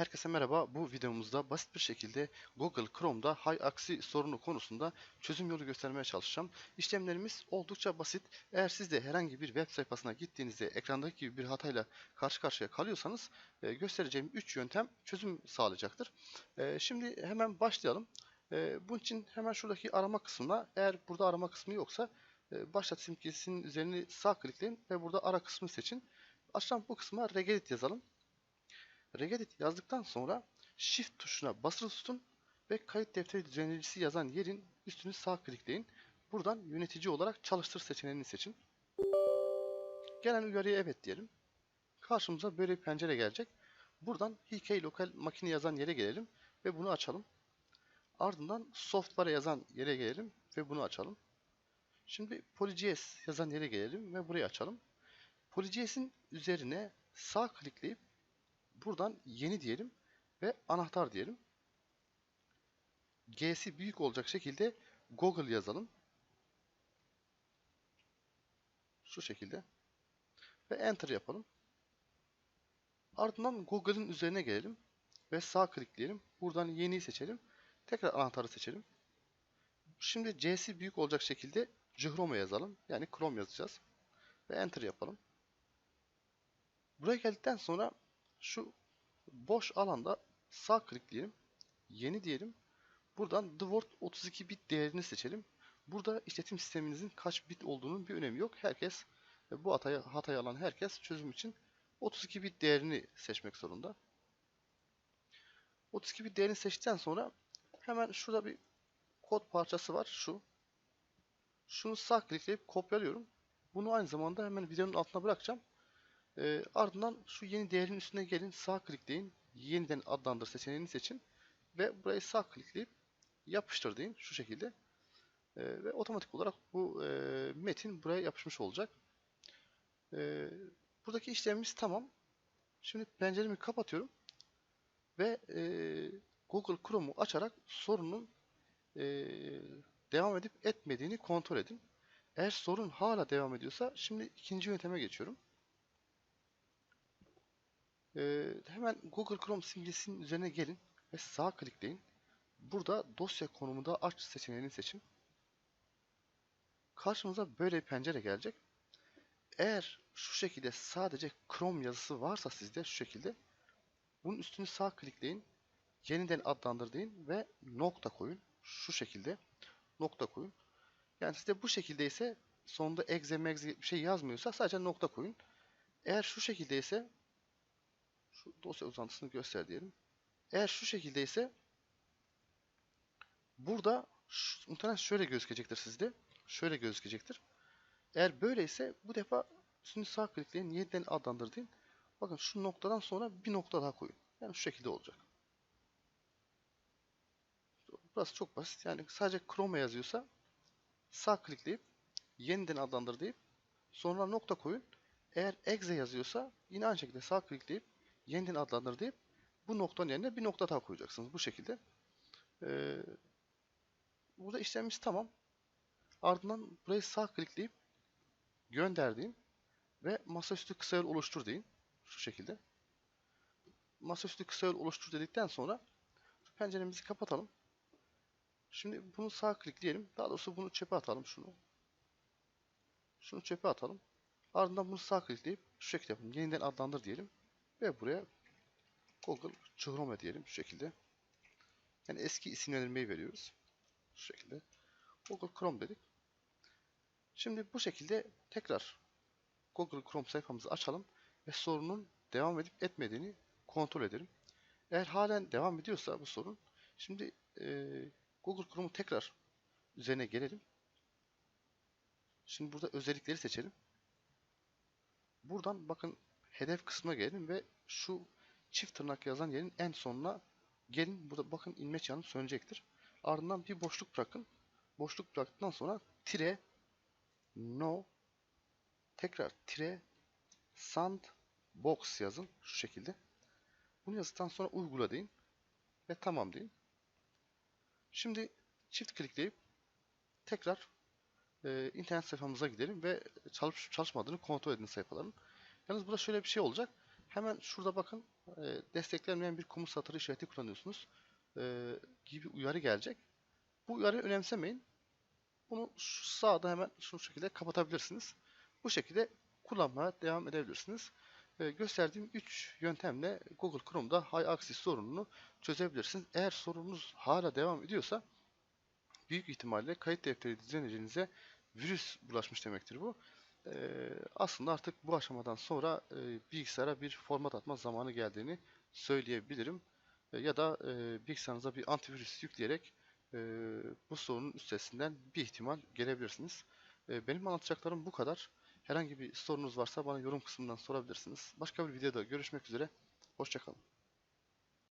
Herkese merhaba. Bu videomuzda basit bir şekilde Google Chrome'da high aksi sorunu konusunda çözüm yolu göstermeye çalışacağım. İşlemlerimiz oldukça basit. Eğer siz de herhangi bir web sayfasına gittiğinizde ekrandaki gibi bir hatayla karşı karşıya kalıyorsanız e, göstereceğim 3 yöntem çözüm sağlayacaktır. E, şimdi hemen başlayalım. E, bunun için hemen şuradaki arama kısmına eğer burada arama kısmı yoksa başlat simgesinin üzerine sağ tıklayın ve burada ara kısmını seçin. Aşağı bu kısma regedit yazalım. Regedit yazdıktan sonra Shift tuşuna basılı tutun ve kayıt defteri düzenleyicisi yazan yerin üstünü sağ tıklayın. Buradan yönetici olarak çalıştır seçeneğini seçin. Gelen uyarıya evet diyelim. Karşımıza böyle bir pencere gelecek. Buradan HK lokal makine yazan yere gelelim ve bunu açalım. Ardından software yazan yere gelelim ve bunu açalım. Şimdi PolyJS yazan yere gelelim ve burayı açalım. PolyJS'in üzerine sağ tıklayıp Buradan yeni diyelim ve anahtar diyelim. G'si büyük olacak şekilde Google yazalım. Şu şekilde. Ve Enter yapalım. Ardından Google'ın üzerine gelelim. Ve sağ tıklayalım. Buradan yeniyi seçelim. Tekrar anahtarı seçelim. Şimdi C'si büyük olacak şekilde Chrome yazalım. Yani Chrome yazacağız. Ve Enter yapalım. Buraya geldikten sonra şu boş alanda sağ tıklayalım. Yeni diyelim. Buradan the word 32 bit değerini seçelim. Burada işletim sisteminizin kaç bit olduğunun bir önemi yok. Herkes bu hatayı, hatayı alan herkes çözüm için 32 bit değerini seçmek zorunda. 32 bit değerini seçtikten sonra hemen şurada bir kod parçası var. Şu. Şunu sağ tıklayıp kopyalıyorum. Bunu aynı zamanda hemen videonun altına bırakacağım. E, ardından şu yeni değerin üstüne gelin sağ tıklayın. Yeniden adlandır seçeneğini seçin. Ve burayı sağ tıklayıp yapıştır deyin şu şekilde. E, ve otomatik olarak bu e, metin buraya yapışmış olacak. E, buradaki işlemimiz tamam. Şimdi penceremi kapatıyorum. Ve e, Google Chrome'u açarak sorunun e, devam edip etmediğini kontrol edin. Eğer sorun hala devam ediyorsa şimdi ikinci yönteme geçiyorum. Ee, hemen Google Chrome simgesinin üzerine gelin ve sağ tıklayın. Burada dosya konumunda aç seçeneğini seçin. Karşımıza böyle bir pencere gelecek. Eğer şu şekilde sadece Chrome yazısı varsa sizde şu şekilde bunun üstünü sağ tıklayın. Yeniden adlandır deyin ve nokta koyun. Şu şekilde nokta koyun. Yani sizde bu şekilde ise sonunda exe megze bir şey yazmıyorsa sadece nokta koyun. Eğer şu şekilde ise şu dosya uzantısını göster diyelim. Eğer şu şekilde ise burada şu, muhtemelen şöyle gözükecektir sizde. Şöyle gözükecektir. Eğer böyleyse bu defa üstünü sağ tıklayın, yeniden adlandır. Bakın şu noktadan sonra bir nokta daha koyun. Yani şu şekilde olacak. Burası çok basit. Yani sadece Chrome yazıyorsa sağ tıklayıp yeniden adlandır deyip sonra nokta koyun. Eğer exe yazıyorsa yine aynı şekilde sağ tıklayıp yeniden adlandır deyip bu noktanın yerine bir nokta daha koyacaksınız. Bu şekilde. Ee, burada işlemimiz tamam. Ardından burayı sağ tıklayıp gönder deyin ve masaüstü kısa yol oluştur deyin. Şu şekilde. Masaüstü kısa yol oluştur dedikten sonra şu penceremizi kapatalım. Şimdi bunu sağ tıklayalım. Daha doğrusu bunu çöpe atalım şunu. Şunu çöpe atalım. Ardından bunu sağ tıklayıp şu şekilde yapalım. Yeniden adlandır diyelim. Ve buraya Google Chrome diyelim şu şekilde. Yani eski isimlendirmeyi veriyoruz. Şu şekilde. Google Chrome dedik. Şimdi bu şekilde tekrar Google Chrome sayfamızı açalım ve sorunun devam edip etmediğini kontrol edelim. Eğer halen devam ediyorsa bu sorun, şimdi e, Google Chrome'u tekrar üzerine gelelim. Şimdi burada özellikleri seçelim. Buradan bakın hedef kısmına gelin ve şu çift tırnak yazan yerin en sonuna gelin. Burada bakın inme yanı sönecektir. Ardından bir boşluk bırakın. Boşluk bıraktıktan sonra tire no tekrar tire sandbox yazın şu şekilde. Bunu yazdıktan sonra uygula deyin ve tamam deyin. Şimdi çift klikleyip tekrar e, internet sayfamıza gidelim ve çalışıp çalışmadığını kontrol edin sayfaların. Yalnız burada şöyle bir şey olacak. Hemen şurada bakın e, desteklenmeyen bir komut satırı işareti kullanıyorsunuz e, gibi uyarı gelecek. Bu uyarıyı önemsemeyin. Bunu sağda hemen şu şekilde kapatabilirsiniz. Bu şekilde kullanmaya devam edebilirsiniz. E, gösterdiğim 3 yöntemle Google Chrome'da high access sorununu çözebilirsiniz. Eğer sorununuz hala devam ediyorsa büyük ihtimalle kayıt defteri düzenecinize virüs bulaşmış demektir bu. Aslında artık bu aşamadan sonra bilgisayara bir format atma zamanı geldiğini söyleyebilirim. Ya da bilgisayarınıza bir antivirüs yükleyerek bu sorunun üstesinden bir ihtimal gelebilirsiniz. Benim anlatacaklarım bu kadar. Herhangi bir sorunuz varsa bana yorum kısmından sorabilirsiniz. Başka bir videoda görüşmek üzere. Hoşçakalın.